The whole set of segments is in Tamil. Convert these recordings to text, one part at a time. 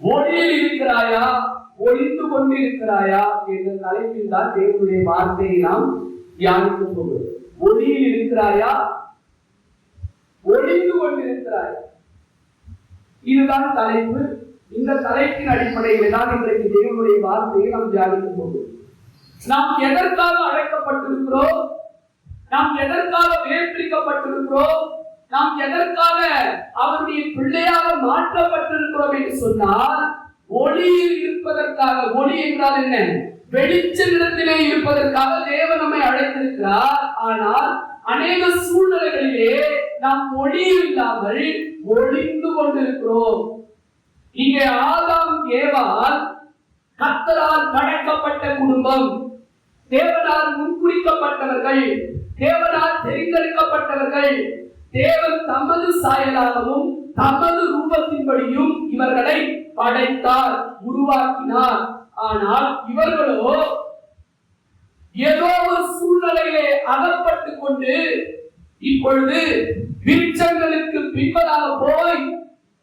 ஒளியில் இருக்கிறாயா ஒளிந்து கொண்டிருக்கிறாயா? என்ற தலைப்பில் தான் தேவனுடைய வார்த்தையை நாம் தியானிக்க போகிறோம் ஒளியில் இருக்கிறாயா? ஒளிந்து கொண்டிருக்கிறாயா? இதுதான் தலைப்பு. இந்த தலைப்பின் அடிப்படையில் தான் இன்றைக்கு தேவனுடைய வார்த்தையை நாம் தியானிக்கும் போது. நாம் எதற்காக அழைக்கப்பட்டிருக்கிறோம்? நாம் எதற்காக வேர்பிரிக்கப்பட்டிருக்கிறோம் நாம் எதற்காக அவருடைய பிள்ளையாக மாற்றப்பட்டிருக்கிறோம் என்று சொன்னால் ஒளியில் இருப்பதற்காக ஒளி என்றால் என்ன? வெளிச்ச நிறத்திலே இருப்பதற்காக தேவன் நம்மை அழைத்திருக்கிறார். ஆனால் அநேக சூழ்நிலைகளிலே நாம் ஒளியும் இல்லாமல் ஒளிந்து கொண்டிருக்கிறோம். இங்கே ஆதாம் ஏவால் கத்தரால் படைக்கப்பட்ட குடும்பம் தேவனால் முன்குறிக்கப்பட்டவர்கள் தேவனால் தெரிந்தெடுக்கப்பட்டவர்கள் தேவன் தமது சாயலாகவும் தமது ரூபத்தின்படியும் இவர்களை படைத்தார் உருவாக்கினார். ஆனால் இவர்களோ ஏதோ ஒரு சூழ்நிலையிலே அகப்பட்டு கொண்டு இப்பொழுது விருட்சங்களுக்கு பின்பதாக போய்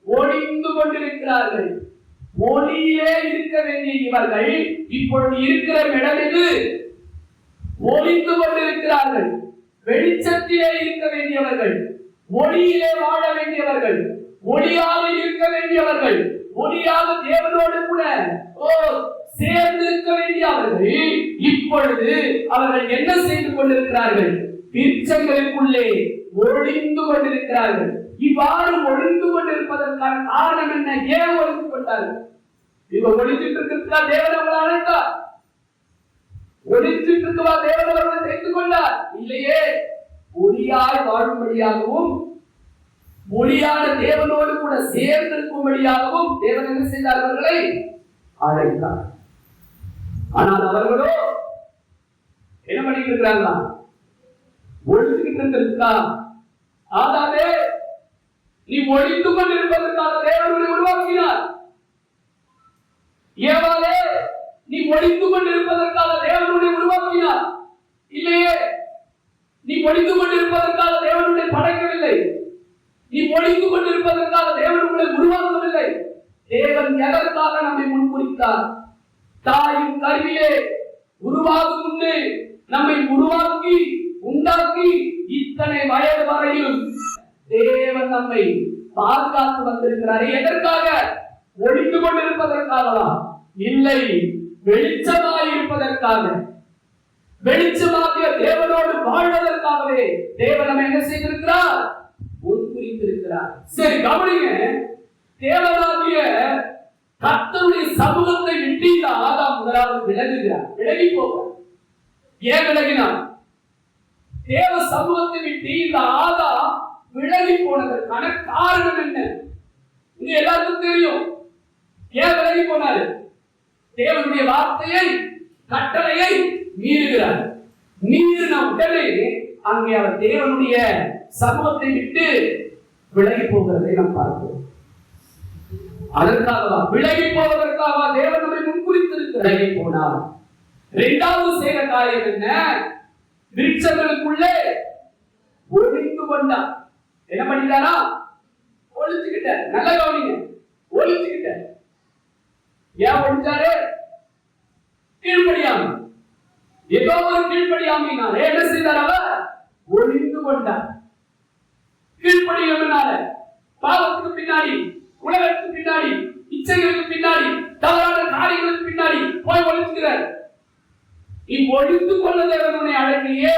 ஒளிந்து கொண்டிருக்கிறார்கள். ஒளியிலே இருக்க வேண்டிய இவர்கள் இப்பொழுது இருக்கிற இடமிது ஒளிந்து கொண்டிருக்கிறார்கள். வெளிச்சத்திலே இருக்க வேண்டியவர்கள் ஒளியிலே வாழ வேண்டியவர்கள் ஒளியாக இருக்க வேண்டியவர்கள் ஒளியாக தேவனோடு கூட ஓ சேர்ந்து இருக்க வேண்டியவர்கள் இப்பொழுது அவர்கள் என்ன செய்து கொண்டிருக்கிறார்கள்? விருட்சங்களுக்குள்ளே ஒளிந்து கொண்டிருக்கிறார்கள். இவ்வாறு ஒளிந்து கொண்டிருப்பதற்கான காரணம் என்ன? ஏன் ஒளிந்து கொண்டார்கள்? இவ ஒளிஞ்சிட்டு இருக்கிறதுக்கா தேவன் அவங்களை அழைத்தார் ஒளிஞ்சிட்டு இருக்கவா தேவன் தெரிந்து கொண்டார்? இல்லையே. ஒளியாய் வாழும்படியாகவும் ஒளியான தேவனோடு கூட சேர்ந்திருக்கும்படியாகவும் தேவன் என்ன செய்தார் அவர்களை அழைத்தார். ஆனால் அவர்களோ என்ன பண்ணிட்டு இருக்கிறாங்களா ஒழிச்சுக்கிட்டு இருந்திருக்கா ஆதாமே நீ ஒழித்து கொண்டிருப்பதற்காக தேவனுடைய உருவாக்கினார். ஏவாலே நீ ஒழித்து கொண்டிருப்பதற்காக தேவனுடைய உருவாக்கினார். இல்லையே நீ ஒழித்து கொண்டிருப்பதற்காக தேவனுடைய படைக்கவில்லை. நீ ஒழித்து கொண்டிருப்பதற்காக தேவன் உருவாக்கவில்லை. தேவன் எதற்காக நம்மை முன்குறித்தார்? தாயின் கருவிலே உருவாகும் உண்டு நம்மை உருவாக்கி உண்டாக்கி இத்தனை வயது வரையும் தேவன் நம்மை பாதுகாத்து வந்திருக்கிறார். எதற்காக? ஒழித்துக் கொண்டிருப்பதற்காகவா? இல்லை வெளிச்சமாய் இருப்பதற்காக. வெளிச்சமாகிய தேவனோடு வாழ்வதற்காகவே தேவன் நம்ம என்ன செய்திருக்கிறார்? முன்குறித்திருக்கிறார் சரி கவனிங்க. தேவனாகிய கர்த்தருடைய சமூகத்தை விட்டு இந்த ஆதாம் முதலாவது விலகுகிறார். விலகி போகிறார் ஏன் விலகினார்? தேவ சமூகத்தை விட்டு இந்த ஆதாம் விலகி போனதற்கான காரணம் என்ன? இது எல்லாருக்கும் தெரியும். ஏன் விலகி போனாரு? தேவனுடைய வார்த்தையை கட்டளையை மீறுகிறார். மீறின உடனே அங்கே அவர் தேவனுடைய சமூகத்தை விட்டு விலகி போகிறதை நாம் பார்க்கிறோம். அதற்காகவா விலகி போவதற்காக தேவன் நம்மை முன்குறித்திருக்கிறார் விலகி போனார் இரண்டாவது செய்த காரியம் என்ன? விருட்சங்களுக்குள்ளே ஒளிந்து கொண்டார். என்ன பண்ணிட்டாரா? ஒழிச்சுக்கிட்ட நல்ல கவனிங்க. ஒழிச்சுக்கிட்ட ஏன் ஒழிச்சாரு கீழ்படியாம ஏதோ ஒரு கீழ்ப்படியாமையினால என்ன செய்தார் அவர்? ஒளிந்து கொண்டார். கீழ்ப்படியாமையினால பாவத்துக்கு பின்னாடி உலகத்துக்கு பின்னாடி இச்சைகளுக்கு பின்னாடி தவறான காரியங்களுக்கு பின்னாடி போய் ஒளிச்சுக்கிறார் நீ ஒழித்து கொள்ள தேவனுடைய அழகியே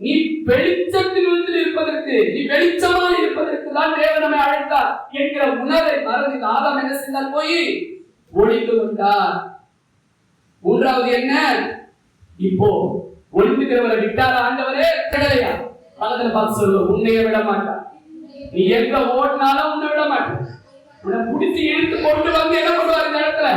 நீ வெளிச்சத்தில் வந்து இருப்பதற்கு நீ வெளிச்சமா இருப்பதற்கு தான் தேவன் நம்மை அழைத்தார் என்கிற உணர்வை மறந்து ஆதாம் என்ன செய்தால் போய் ஒழித்து கொண்டார். மூன்றாவது என்ன? இப்போ ஒழித்துக்கிறவரை விட்டாரா ஆண்டவரே? கிடையா. பக்கத்துல பார்த்து சொல்லுவோம் உன்னைய விட மாட்டார் நீ எங்க ஓடினாலும் உன்னை பிடிச்சி இழுத்து கொண்டு வந்து என்ன பண்ணுவார் இந்த இடத்துல?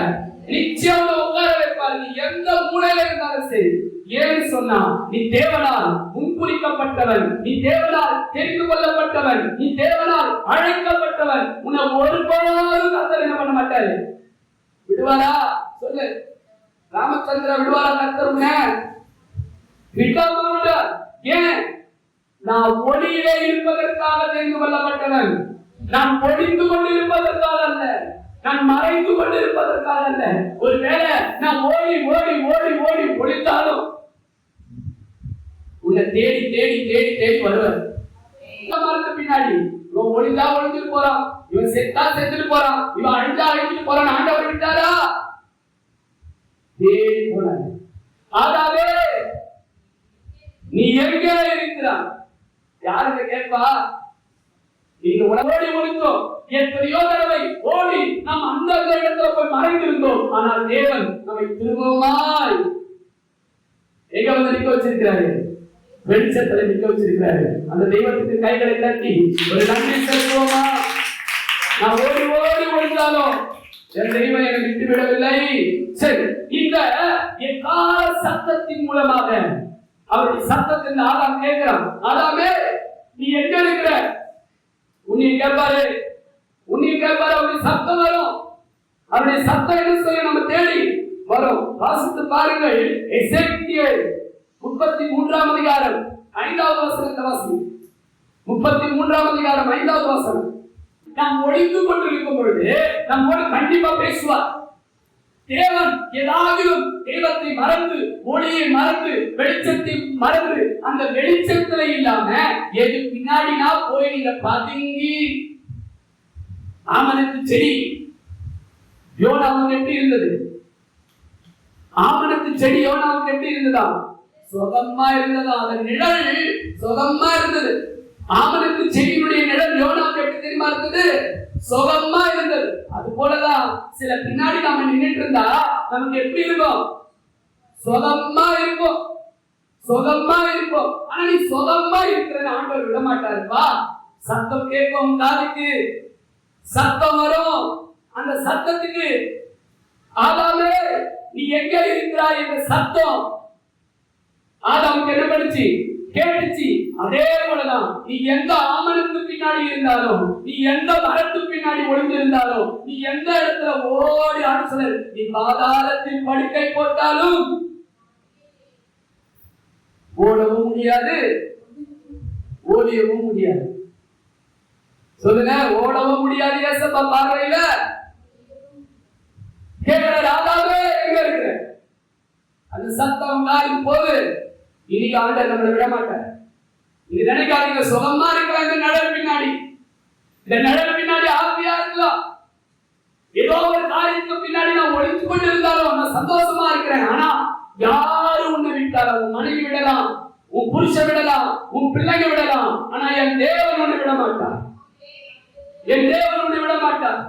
நிச்சயம் உட்கார வைப்பார். நீ எந்த மூலையில இருந்தாலும் சரி. ஏன்னு சொன்னா நீ தேவனால் முன்குறிக்கப்பட்டவன். நீ தேவனால் தெரிந்து கொள்ளப்பட்டவன். நீ தேவனால் அழைக்கப்பட்டவன். உன்னை ஒருபோதும் கத்தர் என்ன பண்ண மாட்டாரு. விடுவாரா? சொல்லு. ராமச்சந்திர விடுவாரா கத்தர் உன்னை? ஏன்? நான் ஒளியிலே இருப்பதற்காக தெரிந்து கொள்ளப்பட்டவன். நான் ஒளிந்து கொண்டிருப்பதற்காக அல்ல. நான் மறைந்து கொண்டிருப்பதற்காக அல்ல. ஒருவேளை நான் ஓடி ஓடி ஓடி ஓடி ஒழித்தாலும் உன்னை தேடி தேடி தேடி தேடி வருவர் மரத்து பின்னாடி இவன் ஒழிந்தா ஒழிஞ்சிட்டு போறான். இவன் செத்தா செத்துட்டு போறான். இவன் அழிஞ்சா அழிஞ்சிட்டு போறான். ஆண்டவர் விட்டாரா? தேடி போனாரு. ஆதாவே நீ எங்கே இருக்கிறான் யாருங்க கேட்பா? நீங்க உடனடி முடித்தோம் எத்தனையோ தடவை ஓடி நாம் அந்த அந்த இடத்துல போய் மறைந்திருந்தோம். ஆனால் தேவன் நம்மை திரும்பவுமாய் எங்க வந்து நிக்க வச்சிருக்கிறாரு? வெளிச்சத்துல நிக்க வச்சிருக்கிறாரு. அந்த தெய்வத்துக்கு கைகளை தட்டி ஒரு நன்றி செலுத்துவோமா? நான் ஓடி ஓடி ஒழிந்தாலும் என் தெய்வம் என்னை விட்டு விடவில்லை. சரி இந்த எக்கால சத்தத்தின் மூலமாக அவருடைய சத்தத்தின் ஆதாம் கேட்கிறான் ஆதாமே உன்னை கேட்பாரு. உன்னை கேட்பாரு அவருடைய சத்தம் வரும். அவருடைய சத்தம் என்ன சொல்லி நம்ம தேடி வரும். வாசித்து பாருங்கள். எசேக்கியல் முப்பத்தி மூன்றாம் அதிகாரம் ஐந்தாவது வசனத்தை வாசி முப்பத்தி மூன்றாம் அதிகாரம் ஐந்தாவது வசனம். நாம் ஒழிந்து கொண்டிருக்கும் பொழுது நம்மோடு கண்டிப்பா பேசுவார். தேவன் ஏதாகிலும் தெய்வத்தை மறந்து ஒளியை மறந்து வெளிச்சத்தை மறந்து அந்த வெளிச்சத்துல இல்லாம எது பின்னாடினா போய் நீங்க பதுங்கி ஆமணத்து செடி. யோனாவுக்கு எப்படி இருந்தது? ஆமணத்து செடி யோனாவுக்கு எப்படி இருந்ததா? சுகமா இருந்ததா? அதன் நிழல் சுகமா இருந்தது. ஆமணத்து செடி தெரியுமா இருந்தது சுகமா இருந்தது. அது போலதான் சில பின்னாடி நாம நின்னுட்டு இருந்தா நமக்கு எப்படி இருக்கும்? சுகமா இருக்கும். சுகமா இருக்கும். ஆனா நீ சுகமா இருக்கிற ஆண்டவர் விட மாட்டாருப்பா. சத்தம் கேட்கும் காதுக்கு. சத்தம் வரும். அந்த சத்தத்துக்கு ஆதாமே நீ எங்க இருக்கிறாய் என்ற சத்தம் ஆதாமுக்கு என்ன பண்ணுச்சு? கேட்டுச்சு. அதே போலதான் நீ எந்த ஆமனுக்கு பின்னாடி இருந்தாலும் நீ எந்த மரத்து பின்னாடி ஒளிந்திருந்தாலும் நீ எந்த இடத்துல ஓடி ஆடுசலர் நீ பாதாளத்தில் படுக்கை போட்டாலும் ஓடவும் முடியாது ஓடியவும் முடியாது. சொல்லுங்க ஓடவும் முடியாது ஏசப்பா பார்வையில. கேட்கிற ராதாவே எங்க இருக்கிற அந்த சத்தம் காரின் போது இன்னைக்கு ஆண்டர் நம்மளை விட மாட்டார். இது நினைக்காதீங்க சுகமா இருக்கிற இந்த நிழல் பின்னாடி. இந்த நிழல் பின்னாடி ஆவியா இருக்கலாம். ஏதோ ஒரு காரியத்துக்கு பின்னாடி நான் ஒழித்து கொண்டு இருந்தாலும் நான் சந்தோஷமா இருக்கிறேன். ஆனா யாரு உன்னை விட்டாலும் உன் மனைவி விடலாம் உன் புருஷன் விடலாம் உன் பிள்ளைங்க விடலாம். ஆனா என் தேவன் உன்னை விட மாட்டார். என் தேவன் உன்னை விட மாட்டார்.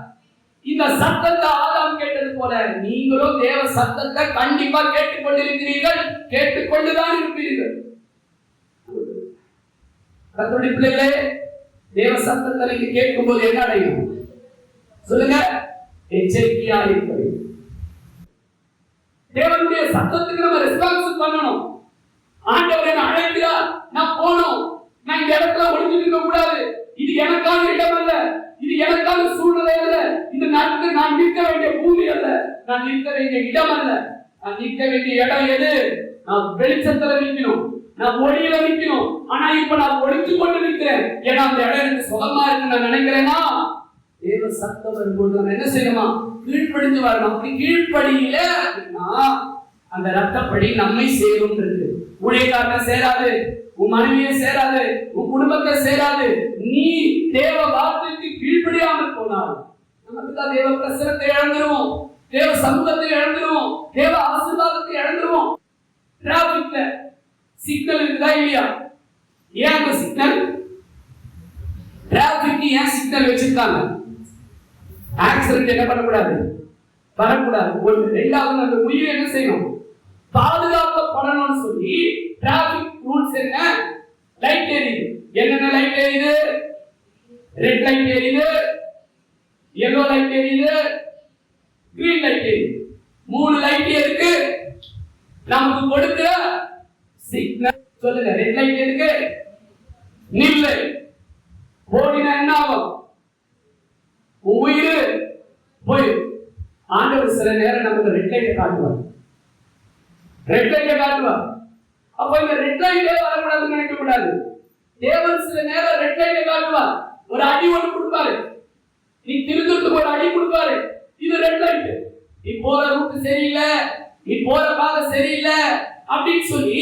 இந்த சத்தத்தை ஆதாம் கேட்டது போல நீங்களும் தேவ சத்தத்தை கண்டிப்பா கேட்டுக்கொண்டிருக்கிறீர்கள் கேட்டுக்கொண்டுதான் இருப்பீர்கள். கத்தருடைய பிள்ளைகளே தேவ சத்தத்தை நீங்க கேட்கும் போது என்ன அடையும்? சொல்லுங்க எச்சரிக்கையா இருப்பது தேவனுடைய சத்தத்துக்கு நம்ம ரெஸ்பான்ஸ் பண்ணணும். ஆண்டவர் என்ன அழைக்கிறார் நான் போகணும். நான் இந்த இடத்துல ஒளிஞ்சிட்டு இருக்க கூடாது இது எனக்கான இடம் அல்ல. இது எனக்கான சூழ்நிலை அல்ல. இது நடந்து நான் நிற்க வேண்டிய பூமி அல்ல. நான் நிற்க வேண்டிய இடம் அல்ல. நான் நிற்க வேண்டிய இடம் எது? நான் வெளிச்சத்துல நிற்கணும் நான் ஒளியில நிற்கணும் ஆனா இப்ப நான் ஒழிச்சு கொண்டு நிற்கிறேன். ஏன்னா அந்த இடம் எனக்கு சுகமா இருக்கு நான் நினைக்கிறேன்னா தேவ சத்தம் வரும்போது நம்ம என்ன செய்யணுமா? கீழ்ப்படிஞ்சு வரணும். அப்படி கீழ்ப்படியில அப்படின்னா அந்த ரத்தப்படி நம்மை சேரும் இருக்கு ஊழியக்காரன் சேராது. உன் மனைவியை சேராது உன் குடும்பத்தை சேராது. நீ தேவ வார்த்தைக்கு கீழ்ப்படியாமல் போனால் நமக்கு தான் தேவ பிரசனத்தை இழந்துருவோம். தேவ சமூகத்தை இழந்துருவோம். தேவ ஆசீர்வாதத்தை இழந்துருவோம். டிராபிக்ல சிக்னல் இருக்குதா இல்லையா? ஏன் அந்த சிக்னல் டிராபிக் ஏன் சிக்னல் வச்சிருக்காங்க? ஆக்சிடென்ட் என்ன பண்ணக்கூடாது? வரக்கூடாது. ஒன்று ரெண்டாவது அந்த உயிர் என்ன செய்யணும்? பாதுகாக்கப்படணும்னு சொல்லி டிராபிக் ரூல்ஸ் என்ன? லைட் எரியுது. என்னென்ன லைட் எரியுது? ரெட் லைட் எரியுது. எல்லோ லைட் எரியுது. கிரீன் லைட் எரியுது. மூணு லைட் இருக்கு நமக்கு கொடுக்கிற சிக்னல் சொல்லுங்க ரெட் லைட் எதுக்கு? நில்லு ஓடினா என்ன ஆகும்? உயிர் உயிர் போய் ஆண்டவர் சில நேரம் நமக்கு ரெட் லைட்டை காட்டுவார். ரெட் லைட்டை காட்டுவார். அப்ப இந்த ரெட் லைட்டே வரக்கூடாதுன்னு நினைக்க கூடாது. தேவன் சில நேரம் ரெட் லைட்டை காட்டுவார். ஒரு அடி ஒன்று கொடுப்பாரு. நீ திருத்தத்துக்கு ஒரு அடி கொடுப்பாரு. இது ரெட் லைட் நீ போற ரூட் சரியில்லை. நீ போற பாதை சரியில்லை. அப்படின்னு சொல்லி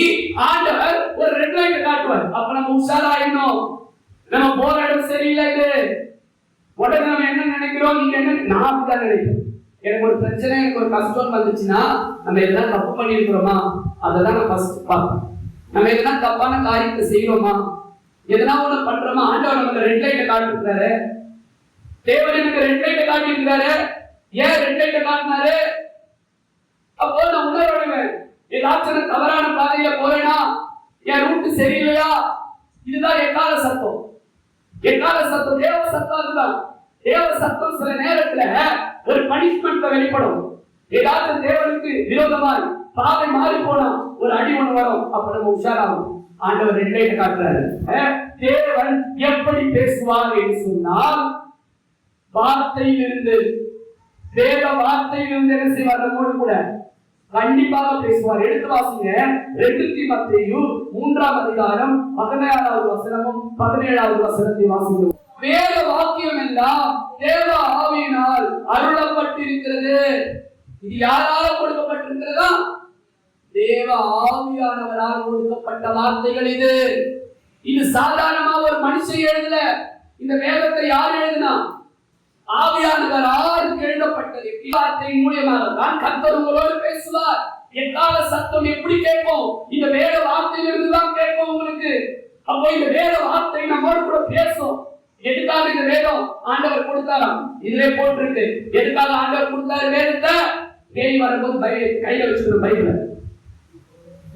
ஆண்டவர் ஒரு ரெட் லைட் காட்டுவார். அப்ப நம்ம உஷாராயிடணும். நம்ம போற இடம் சரியில்லை இது. உடனே நம்ம என்ன நினைக்கிறோம்? நீங்க என்ன நான் அப்படிதான் நினைக்கிறேன். எனக்கு ஒரு பிரச்சனை எனக்கு ஒரு கஷ்டம் வந்துச்சுன்னா நம்ம எல்லாம் தப்பு பண்ணிருக்கிறோமா அதெல்லாம் ஃபர்ஸ்ட் பார்ப்போம் நம்ம எதனா தப்பான காரியத்தை செய்யறோமா? எதனா ஒண்ணு பண்றோமா? ஆண்டவர் நமக்கு ரெட் லைட்டை காட்டிருக்கிறாரு தேவன் எனக்கு ரெட் லைட்டை காட்டியிருக்கிறாரு. ஏன் ரெட் லைட்டை காட்டினாரு? அப்போ நான் உணர்வடைவேன் ஏதாச்சும் தவறான பாதையில போறேனா? என் ரூட்டு சரியில்லையா? இதுதான் எக்கால சத்தம். எக்கால சத்தம் தேவ சத்தம் அதுதான். தேவ சத்தம் சில நேரத்துல ஒரு பனிஷ்மெண்ட்ல வெளிப்படும். ஏதாச்சும் தேவனுக்கு விரோதமாய் பாதை மாறி போனா ஒரு அடி ஒண்ணு வரும். அப்ப நம்ம உஷாராகும். ஆண்டவர் ரெண்டு காட்டுறாரு. தேவன் எப்படி பேசுவார் என்று சொன்னால் வார்த்தையிலிருந்து வேத வார்த்தையிலிருந்து என்ன செய்வார்? நம்மோடு கூட. கண்டிப்பாக பேசுவார். எடுத்து வாசிங்க. ரெண்டுத்தி மத்தையும் மூன்றாம் அதிகாரம் பதினேழாவது வசனமும் பதினேழாவது வசனத்தை வாசிங்க. வேத வாக்கியம் எல்லாம் தேவ ஆவியினால் அருளப்பட்டிருக்கிறது. இது யாரால கொடுக்கப்பட்டிருக்கிறதா? தேவ ஆவியானவரால் கொடுக்கப்பட்ட வார்த்தைகள் இது. இது சாதாரணமா ஒரு மனுஷன் எழுதல. இந்த வேதத்தை யார் எழுதினா? ஆவியானவர் ஆருக்கு எழுதப்பட்டது. வார்த்தை மூலியமாக தான் கத்தர் உங்களோடு பேசுவார். எக்கால சத்தம் எப்படி கேட்கும் இந்த வேத வார்த்தையிலிருந்து தான் கேட்கும் உங்களுக்கு. அப்போ இந்த வேத வார்த்தை நம்மோடு கூட பேசும். எதுக்காக இந்த வேதம் ஆண்டவர் கொடுத்தாராம்? இதுல போட்டிருக்கு. எதுக்காக ஆண்டவர் கொடுத்தாரு வேதத்தை? பேய் வரும்போது பை கையில வச்சுக்கணும் பைபிள.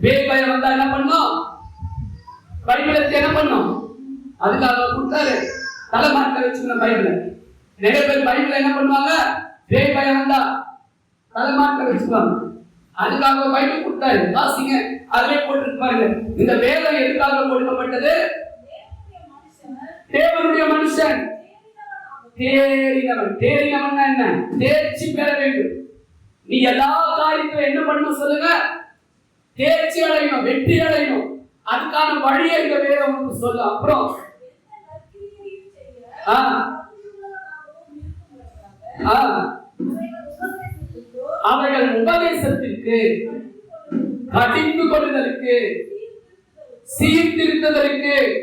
பேய் பயம் வந்தா என்ன பண்ணும்? பைபிளை எடுத்து என்ன பண்ணும்? அதுக்காக அவர் கொடுத்தாரு. தலைமாட்டில் வச்சுக்கணும் பைபிளை. நிறைய பேர் பைபிள் என்ன பண்ணுவாங்க? பேய் பயம் வந்தா தலைமாட்டில் வச்சுக்குவாங்க அதுக்காக பைபிள் கொடுத்தாரு. வாசிங்க. அதுவே போட்டு பாருங்க. இந்த வேதம் எதுக்காக கொடுக்கப்பட்டது? தேவனுடைய மனுஷன். தேறினவன். தேறினவன் என்ன? தேர்ச்சி பெற வேண்டும். நீ எல்லா காரியத்திலும் என்ன பண்ணணும் சொல்லுங்க? தேர்ச்சி அடையணும் வெற்றி அடையணும். அதுக்கான வழியை இந்த வேதம் உனக்கு சொல்ல. அப்புறம்? அவர்கள் அவைகள் உபதேசத்திற்கு கடிந்து கொள்ளுதலுக்கு சீர்திருத்ததற்கு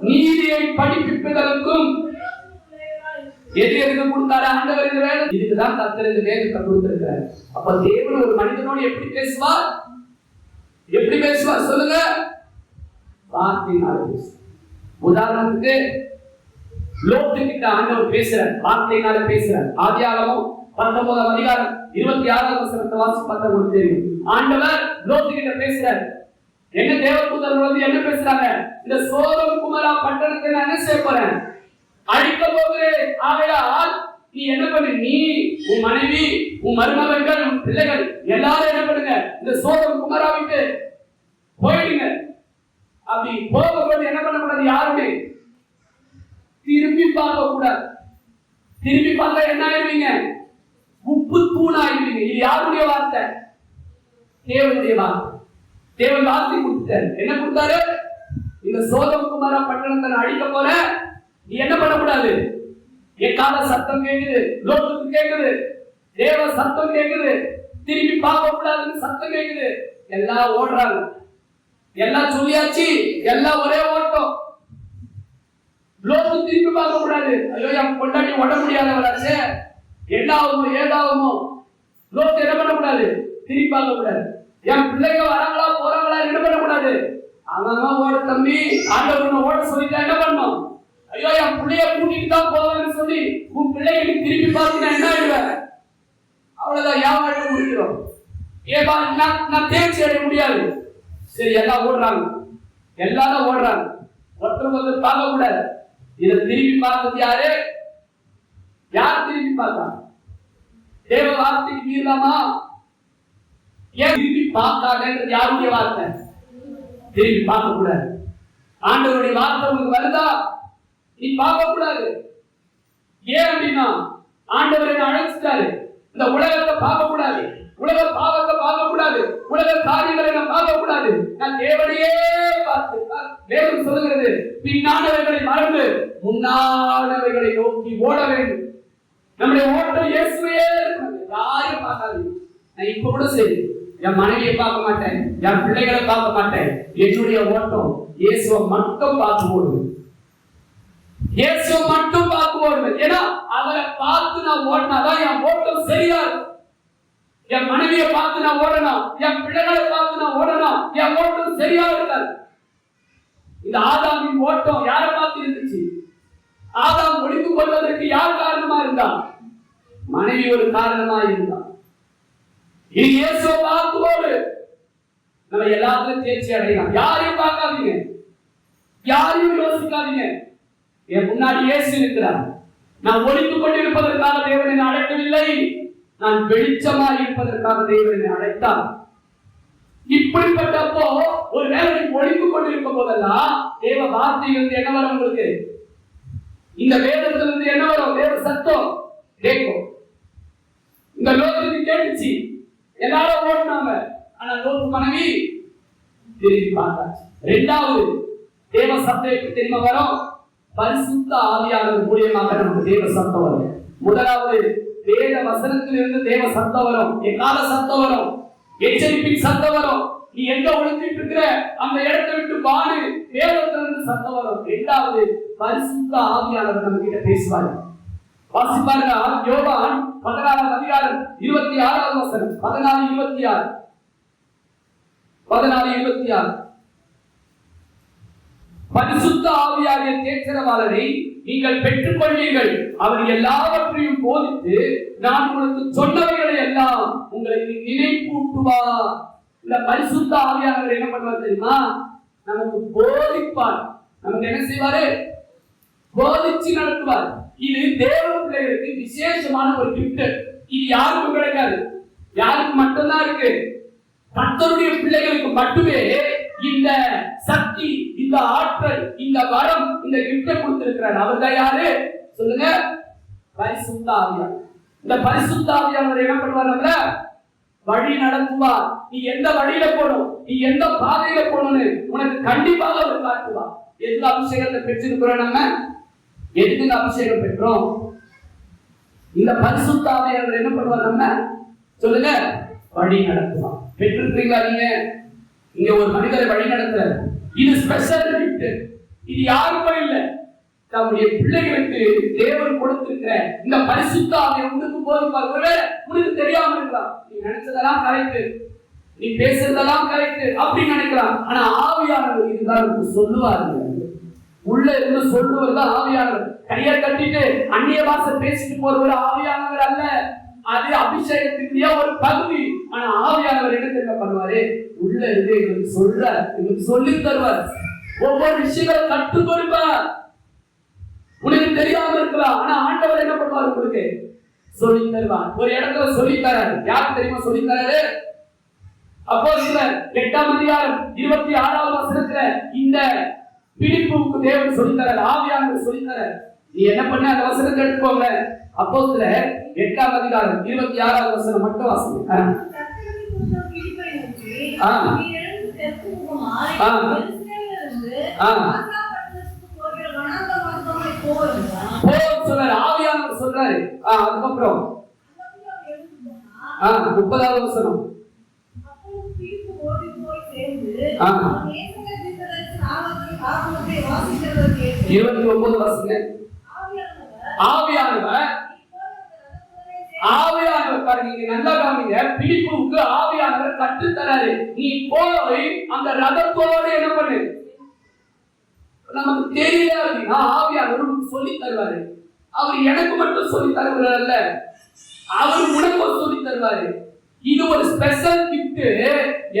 நீதியை படிப்பிப்பதற்கும் எது எதுக்கு கொடுத்தாரு ஆண்டவர் இந்த வேலை. இதுக்குதான் கர்த்தர் இந்த வேதத்தை கொடுத்திருக்கிறார். அப்ப தேவன் ஒரு மனிதனோடு எப்படி பேசுவார்? எப்படி பேசுவார் சொல்லுங்க? வார்த்தையினால பேசுவார். உதாரணத்துக்கு லோத்து கிட்ட ஆண்டவர் பேசுறார். வார்த்தையினால பேசுறார். ஆதியாகமும் பத்தொன்பதாம் அதிகாரம் இருபத்தி ஆறாம் வசனத்தை வாசி பார்த்தா உங்களுக்கு தெரியும். ஆண்டவர் லோத்து கிட்ட பேசுறார். என்ன தேவதூதர்கள் வந்து என்ன பேசுறாங்க? இந்த சோதம் குமரா பட்டணத்தை நான் என்ன செய்ய போறேன்? அழிக்க போகிறேன் ஆகையால் நீ என்ன பண்ணு? நீ உன் மனைவி உன் மருமகன்கள் உன் பிள்ளைகள் எல்லாரும் என்ன பண்ணுங்க? இந்த சோதம் குமராவிட்டு போயிடுங்க. அப்படி போகும்போது என்ன பண்ணக்கூடாது? யாருமே? திரும்பி பார்க்க கூடாது திரும்பி பார்த்தா என்ன ஆயிடுவீங்க? உப்பு தூண் ஆயிடுவீங்க. இது யாருடைய வார்த்தை? தேவனுடைய வார்த்தை. தேவன் வார்த்தை கொடுத்தாரு என்ன கொடுத்தாரு? இந்த சோதம் குமாரா பட்டணத்தை நான் அழிக்க போறேன். நீ என்ன பண்ணக்கூடாது? எக்கால சத்தம் கேக்குது லோகத்துக்கு கேக்குது தேவ சத்தம் கேக்குது திரும்பி பார்க்க கூடாதுன்னு சத்தம் கேக்குது. எல்லாம் ஓடுறாங்க. எல்லாம் சொல்லியாச்சு எல்லாம் ஒரே ஓட்டம். லோத்து திரும்பி பார்க்க கூடாது ஐயோ என் கொண்டாடி ஓட முடியாதவராச்சே என்ன ஆகுமோ ஏதாகுமோ லோத்து என்ன பண்ணக்கூடாது? திரும்பி பார்க்க கூடாது என் பிள்ளைங்க வராங்களா போறாங்களா என்ன பண்ணக்கூடாது? அவன் ஓட தம்பி. ஆண்டவன் ஓட சொல்லிட்டா என்ன பண்ணும்? ஐயோ என் பிள்ளைய கூட்டிட்டு தான் போவாங்கன்னு சொல்லி உன் பிள்ளைகளுக்கு திரும்பி பார்த்து நான் என்ன ஆயிடுவேன்? அவ்வளவுதான் என் வாழ்க்கை முடிக்கிறோம் ஏப்பா நான் நான் தேர்ச்சி அடைய முடியாது. சரி எல்லாம் ஓடுறாங்க. எல்லாரும் ஓடுறாங்க. ஒருத்தர் வந்து பார்க்க கூடாது இதை திரும்பி பார்த்தது யாரு? யார் திரும்பி பார்த்தா? தேவ வார்த்தைக்கு மீறலாமா? ஏன் திருப்பி பார்த்தாங்கன்றது யாருடைய வார்த்தை? திரும்பி பார்க்க கூடாது ஆண்டவருடைய வார்த்தை உங்களுக்கு வருதா? நீ பார்க்க கூடாது ஏன் அப்படின்னா ஆண்டவர் என்ன அழைச்சிட்டாரு. இந்த உலகத்தை பார்க்க கூடாது உலக பாவத்தை பார்க்க கூடாது உலக காரியங்களை நான் பார்க்க கூடாது நான் தேவனையே பார்த்து வேதம் சொல்லுகிறது. பின்னானவைகளை மறந்து முன்னானவைகளை நோக்கி ஓட வேண்டும். நம்முடைய ஓட்டம் இயேசுவே இருக்கணும். யாரையும் பார்க்காது நான் இப்ப கூட சரி. என் மனைவியை பார்க்க மாட்டேன். என் பிள்ளைகளை பார்க்க மாட்டேன். என்னுடைய ஓட்டம் இயேசுவை மட்டும் பார்த்து ஓடுவேன் இயேசுவை மட்டும் பார்த்து ஓடுவேன் ஏன்னா அவரை பார்த்து நான் ஓடினாதான் என் ஓட்டம் சரியா இருக்கும். என் மனைவியை பார்த்து நான் ஓடணும் என் பிள்ளைகளை பார்த்து நான் ஓடணும் என் ஓட்டம் சரியா இருக்காது. இந்த ஆதாமின் ஓட்டம். யாரை பார்த்து இருந்துச்சு? ஆதாம் ஒழித்து கொள்வதற்கு யார் காரணமா இருந்தான்? மனைவி ஒரு காரணமா இருந்தான். இது இயேசுவை பார்த்து ஓடு நம்ம எல்லாத்துலயும் தேர்ச்சி அடையலாம் யாரையும் பார்க்காதீங்க. யாரையும் யோசிக்காதீங்க. என் முன்னாடி இயேசு இருக்கிறார். நான் ஒழித்துக் கொண்டிருப்பதற்காக தேவன் என்னை அழைக்கவில்லை. நான் வெளிச்சமாக இருப்பதற்காக தேவன் என்னை அழைத்தார். இப்படிப்பட்டப்போ ஒரு வேலை நீ ஒழித்துக் கொண்டிருக்கும் போதெல்லாம் தேவ வந்து என்ன வரும் உங்களுக்கு? இந்த வேதத்திலிருந்து என்ன வரும்? தேவ சத்தம் கேட்கும். இந்த லோகத்துக்கு கேட்டுச்சு. எல்லாரும் ஓடினாங்க. ஆனா லோக மனைவி திரும்பி பார்த்தாச்சு. ரெண்டாவது தேவ சத்தம் எப்படி தெரியுமா வரும்? பரிசுத்த ஆவியாளர் மூலியமாக நமக்கு தேவ சத்தம் வரும் முதலாவது வேத வசனத்திலிருந்து தேவ சத்தம் வரும் எக்கால சத்தம் வரும் எச்சரிப்பின் சத்தம் வரும் நீ எங்க ஒழுங்கிட்டு இருக்கிற அந்த இடத்தை விட்டு பாடு தேவத்திலிருந்து சத்தம் வரும் இரண்டாவது பரிசுத்த ஆவியாளர் நம்ம கிட்ட பேசுவாரு வாசிப்பாருங்க யோவான் பதினாறாம் அதிகாரம் இருபத்தி ஆறாவது வசனம். பதினாலு இருபத்தி ஆறு. பதினாலு இருபத்தி ஆறு. பரிசுத்த ஆவியாகிய தேற்றரவாளரை நீங்கள் பெற்றுக்கொள்வீர்கள். அவர் எல்லாவற்றையும் போதித்து நான் உங்களுக்கு சொன்னவைகளை எல்லாம் உங்களுக்கு நினைப்பூட்டுவார். இந்த பரிசுத்த ஆவியானவர் என்ன பண்ணுவார் தெரியுமா? நமக்கு போதிப்பார். நமக்கு என்ன செய்வாரு? போதிச்சு நடத்துவார். இது தேவ பிள்ளைகளுக்கு விசேஷமான ஒரு கிஃப்ட் இது யாருக்கும் கிடைக்காது. யாருக்கு மட்டும்தான் இருக்கு. கத்தருடைய பிள்ளைகளுக்கு மட்டுமே இந்த சக்தி இந்த ஆற்றல் இந்த வரம் இந்த கிஃப்ட கொடுத்திருக்கிறார். அவர் தான் யாரு? சொல்லுங்க. பரிசுத்த ஆவியார் இந்த பரிசுத்த ஆவியானவர் என்ன பண்ணுவார் நம்மள? வழி நடத்துவார். நீ எந்த வழியில போகணும்? நீ எந்த பாதையில போகணும்னு உனக்கு கண்டிப்பாக அவர் காட்டுவார். எந்த அபிஷேகத்தை பெற்றிருக்கிறோம் நம்ம? எதுக்கு இந்த அபிஷேகம் பெற்றோம்? இந்த பரிசுத்த ஆவியானவர் என்ன பண்ணுவார் நம்ம? சொல்லுங்க. வழி நடத்துவார். பெற்றிருக்கீங்களா நீங்க? இங்க ஒரு மனிதரை வழி நடத்துற இது ஸ்பெஷல் கிஃப்ட் இது யாருக்கும் இல்லை. நம்முடைய பிள்ளைகளுக்கு தேவன் கொடுத்திருக்கிற இந்த பரிசுத்த அவன் உனக்கு போதுப்பார் ஒருவேளை உனக்கு தெரியாம இருக்கலாம். நீ நினைச்சதெல்லாம் கரெக்ட் நீ பேசுறதெல்லாம் கரெக்ட் அப்படின்னு நினைக்கலாம். ஆனா ஆவியானவர் இதுதான் உங்களுக்கு சொல்லுவாரு. உள்ள இருந்து சொல்லுவது தான் ஆவியானவர். கையை கட்டிட்டு அந்நிய பாஷை பேசிட்டு போறவர் ஆவியானவர் அல்ல. அது அபிஷேகத்தினுடைய ஒரு பகுதி. ஆனா ஆவியானவர் என்ன தெரியுமா பண்ணுவாரு? உள்ள இருந்து எங்களுக்கு சொல்ற எங்களுக்கு சொல்லி தருவார். ஒவ்வொரு விஷயங்களை கற்றுக் கொடுப்பார். உனக்கு தெரியாம இருக்கலாம். ஆனா ஆண்டவர் என்ன பண்ணுவார் உங்களுக்கு? சொல்லி தருவார். ஒரு இடத்துல சொல்லி தராரு. யாருக்கு தெரியுமா சொல்லி தராரு? அப்போ சிலர் எட்டாம் அதிகாரம் இருபத்தி ஆறாவது வசனத்துல இந்த பிடிப்புக்கு தேவன் சொல்லி தரார். ஆவியானவர் சொல்லி தரார். நீ என்ன பண்ண? அந்த வசனத்தை எடுத்துக்கோங்க. அப்போ சில எட்டாம் அதிகாரம் இருபத்தி ஆறாவது வசனம் மட்டும் வாசிங்க. போர் சொல்றாரு ஆவியானவர் சொல்றாரு. அதுக்கப்புறம். முப்பதாவது வசனம். இருபத்தி ஒன்பது ஆவியானவர். ஆவியானவர் பாருங்க நீங்க நல்லா கவனிங்க. பிடிப்புக்கு ஆவியானவர் கற்று தராரு. நீ போய் அந்த ரதத்தோட என்ன பண்ணு? நமக்கு தெரியல அப்படின்னா ஆவியானவர் சொல்லி தருவாரு. அவர் எனக்கு மட்டும் சொல்லி தருவார் அல்ல. அவர் உனக்கு சொல்லி தருவாரு. இது ஒரு ஸ்பெஷல் கிஃப்ட்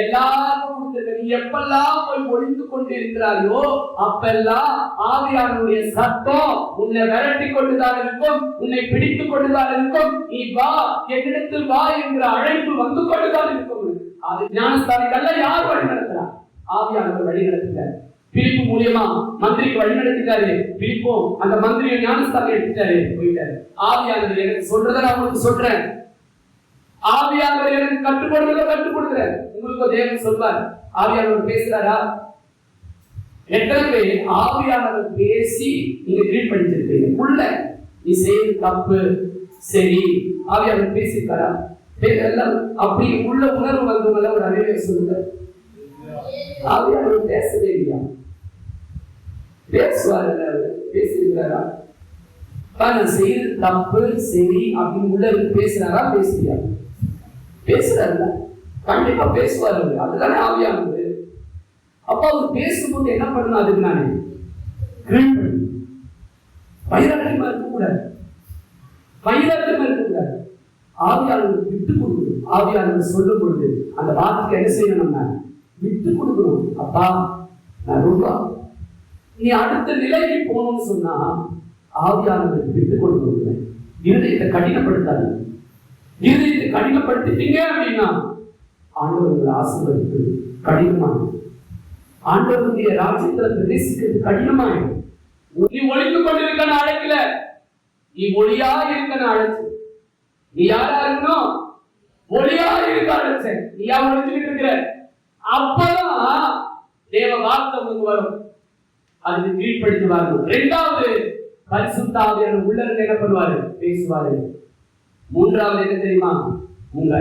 எல்லாருக்கும் கொடுத்திருக்க நீ எப்பெல்லாம் போய் ஒளிந்து கொண்டு இருக்கிறாயோ அப்பெல்லாம் ஆவியானுடைய சத்தம் உன்னை விரட்டி கொண்டுதான் இருக்கும். உன்னை பிடித்துக் கொண்டுதான் இருக்கும். நீ வா என்னிடத்தில் வா என்கிற அழைப்பு வந்து கொண்டுதான் இருக்கும். அது ஞானஸ்தானிகள்ல யார் வழி நடத்துறா? ஆவியானவர் வழி நடத்துகிறார் பிரிப்பு மூலியமா மந்திரிக்கு வழி நடத்திட்டாரு. பிலிப்பும் அந்த மந்திரியை ஞானஸ்தானம் எடுத்துட்டாரு. போயிட்டாரு. ஆவியானவர் எனக்கு சொல்றதை நான் உங்களுக்கு சொல்றேன். ஆவியானவர் எனக்கு கற்றுக் கற்றுக் கொடுக்கிறேன் உங்களுக்கு தேவன் சொல்வார். ஆவியானவர் பேசுறாரா? எத்தனை பேர் ஆவியானவர் பேசி நீங்க ரீட் பண்ணிட்டு உள்ள நீ செய்யறது தப்பு சரி. ஆவியானவர் பேசியிருக்காரா? பே- எல்லாம் அப்படி உள்ள உணர்வு வந்தவங்கள ஒரு அறிவை சொல்லுங்க. ஆவியானவர் பேசவே இல்லையா? பேசுவார் பேசியிருக்காரா அப்பா, நான் செய்யறது தப்பு சரி அப்படின்னு உள்ள பேசுறாரா? பேசுறியா பேசுறாருல கண்டிப்பா பேசுவார் அதுதானே ஆவியானது. அப்ப அவர் பேசும்போது என்ன பண்ணணும் அதுக்கு நானு கிரீட் வைராக்கியமா இருக்கக்கூடாது வைராக்கியமா இருக்கக்கூடாது ஆவியாளர் விட்டு கொடுக்கணும். ஆவியாளர் சொல்லும் பொழுது அந்த வார்த்தைக்கு என்ன செய்யணும் நம்ம? விட்டு கொடுக்கணும். அப்பா நான் ரொம்ப நீ அடுத்த நிலைக்கு போகணும்னு சொன்னா ஆவியாளருக்கு விட்டு கொடுக்கணும். இருதயத்தை கடினப்படுத்தாது இருதயத்தை கடினப்படுத்திட்டீங்க அப்படின்னா ஆண்டவர் உங்களை கடினமாகும் ஆண்டவருடைய ராஜ்யத்துல பிரவேசிக்கிறது கடினமாயிடும். நீ ஒளிந்து கொண்டிருக்க அழைக்கல நீ ஒளியா இருக்க அழைச்சு நீ யாரா இருக்கணும் ஒளியா இருக்க அழைச்ச நீ யார் ஒளிச்சுக்கிட்டு இருக்கிற? அப்பதான் தேவ வார்த்தை உங்களுக்கு வரும். அதுக்கு கீழ்ப்படுத்தி இரண்டாவது ரெண்டாவது பரிசுத்தாவியான உள்ள என்ன பண்ணுவாரு? பேசுவாரு. மூன்றாவது என்ன தெரியுமா? உங்க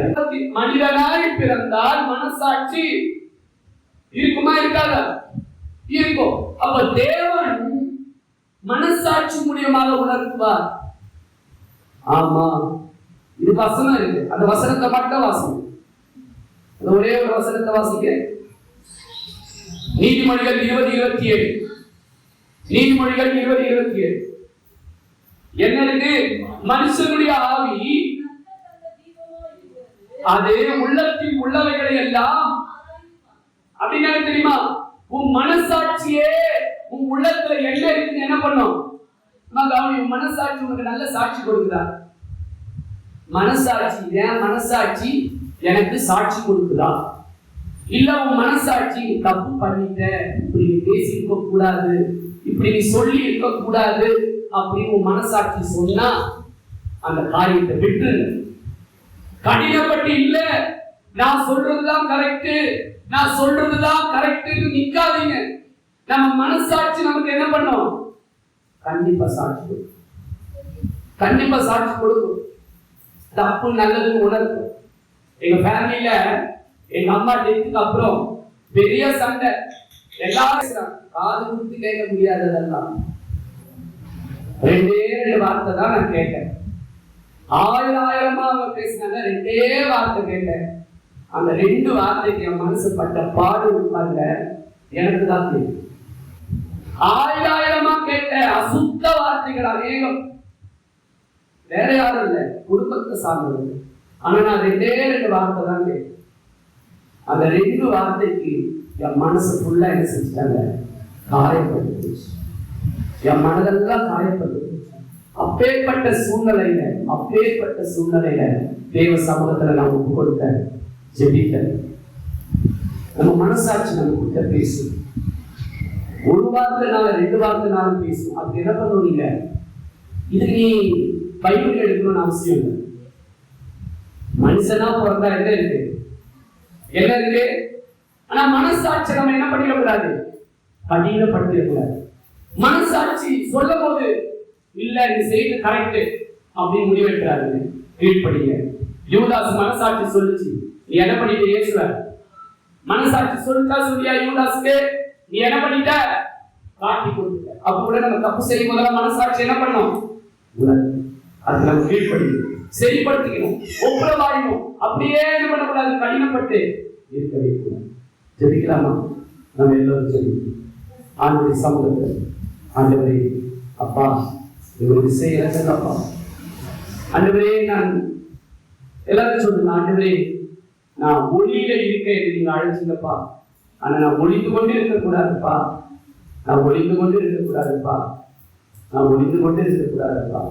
மனிதனாய் பிறந்தால் மனசாட்சி இருக்குமா இருக்காதா? இருக்கும் அப்ப தேவன் மனசாட்சி மூலியமாக உணர்த்துவார். ஆமா. இது வசனம் இருக்கு. அந்த வசனத்தை மட்டும் வாசிங்க. அந்த ஒரே ஒரு வசனத்தை வாசிக்க நீதிமொழிகள் இருபது இருபத்தி ஏழு. நீதிமொழிகள் இருபது இருபத்தி ஏழு. என்ன இருக்கு? மனுஷனுடைய ஆவி. அது உள்ளத்தில் உள்ளவைகளை எல்லாம் அப்படின்னா தெரியுமா? உன் மனசாட்சியே உன் உள்ளத்துல என்ன இருக்குன்னு என்ன பண்ணும்? கவனி உன் மனசாட்சி உனக்கு நல்ல சாட்சி கொடுக்குதா? மனசாட்சி என் மனசாட்சி எனக்கு சாட்சி கொடுக்குதா? இல்ல உன் மனசாட்சி தப்பு பண்ணிட்ட இப்படி நீ பேசி இருக்க கூடாது இப்படி நீ சொல்லி இருக்க கூடாது அப்படின்னு மனசாட்சி சொன்னா அந்த காரியத்தை விட்டு கடினப்பட்டு இல்ல. நான் சொல்றதுதான் கரெக்டு நான் சொல்றதுதான் கரெக்ட்னு நிக்காதீங்க. நம்ம மனசாட்சி நமக்கு என்ன பண்ணும்? கண்டிப்பா சாட்சி கண்டிப்பா சாட்சி கொடுக்கும். தப்பு நல்லதுன்னு உணர்க்கும். எங்க ஃபேமிலியில எங்க அம்மா டெத்துக்கு அப்புறம் பெரிய சண்டை. எல்லாரும் காது கொடுத்து கேட்க முடியாததெல்லாம். ரெண்டே ரெண்டு வார்த்தை தான் நான் கேட்டேன். ஆயிரம் ஆயிரமா அவங்க பேசினாங்க ரெண்டே வார்த்தை கேட்டேன். அந்த ரெண்டு வார்த்தைக்கு என் மனசு பட்ட பாடு இருப்பாங்க எனக்கு தான் தெரியும். ஆயிரம் ஆயிரமா கேட்ட அசுத்த வார்த்தைகள் அநேகம். வேற யாரும் இல்லை குடும்பத்தை சார்ந்தது ஆனா நான் ரெண்டே ரெண்டு வார்த்தை தான் கேட்டேன். அந்த ரெண்டு வார்த்தைக்கு என் மனசு ஃபுல்லா என்ன செஞ்சுட்டாங்க? காயப்பட்டு என் மனதெல்லாம் காயப்பட்டு அப்பேற்பட்ட சூழ்நிலையில அப்பேற்பட்ட சூழ்நிலையில தேவ சமூகத்துல நான் ஒப்பு கொடுத்த ஜெபித்த நம்ம மனசாட்சி நம்ம கிட்ட பேசும். ஒரு வார்த்தைனால ரெண்டு வார்த்தைனாலும் பேசும். அது என்ன பண்ணும் நீங்க? இதுக்கு நீ பைபிள் எடுக்கணும்னு அவசியம் இல்லை. மனுஷனா பிறந்தா என்ன இருக்கு? என்ன இருக்கு? ஆனா மனசாட்சி நம்ம என்ன பண்ணிடக்கூடாது? கடினப்படுத்திடக்கூடாது மனசாட்சி சொல்லும் போது இல்ல நீ செய்து கரெக்ட் அப்படின்னு முடிவெடுக்கிறாரு. ரீட் படிங்க. யூதாஸ் மனசாட்சி சொல்லுச்சு. நீ என்ன பண்ணிட்ட இயேசுவ? மனசாட்சி சொல்லிட்டா சொல்லியா யூதாஸ்க்கு? நீ என்ன பண்ணிட்ட? காட்டி கொடுத்துட்ட. அப்ப கூட நம்ம தப்பு செய்யும் போதெல்லாம் மனசாட்சி என்ன பண்ணும்? அது நம்ம கீழ்ப்படிக்கணும் சரிப்படுத்திக்கணும். ஒப்புரவாயிடும் அப்படியே என்ன பண்ணக்கூடாது. கடினப்பட்டு இருக்க வைக்கணும் ஜெபிக்கலாமா? நம்ம எல்லோரும் ஜெபிக்கணும். ஆண்டு சமூகத்தில் ஆண்டவரே அப்பா இவருக்கு செய்யறது அப்பா. ஆண்டவரே நான் எல்லாரும் சொல்லுங்க ஆண்டவரே நான் ஒளியில இருக்க நீங்க அழைச்சிங்கப்பா. ஆனா நான் ஒளிந்து கொண்டு இருக்கக்கூடாதுப்பா. நான் ஒளிந்து கொண்டு இருக்கக்கூடாதுப்பா. நான் ஒளிந்து கொண்டு இருக்கக்கூடாதுப்பா.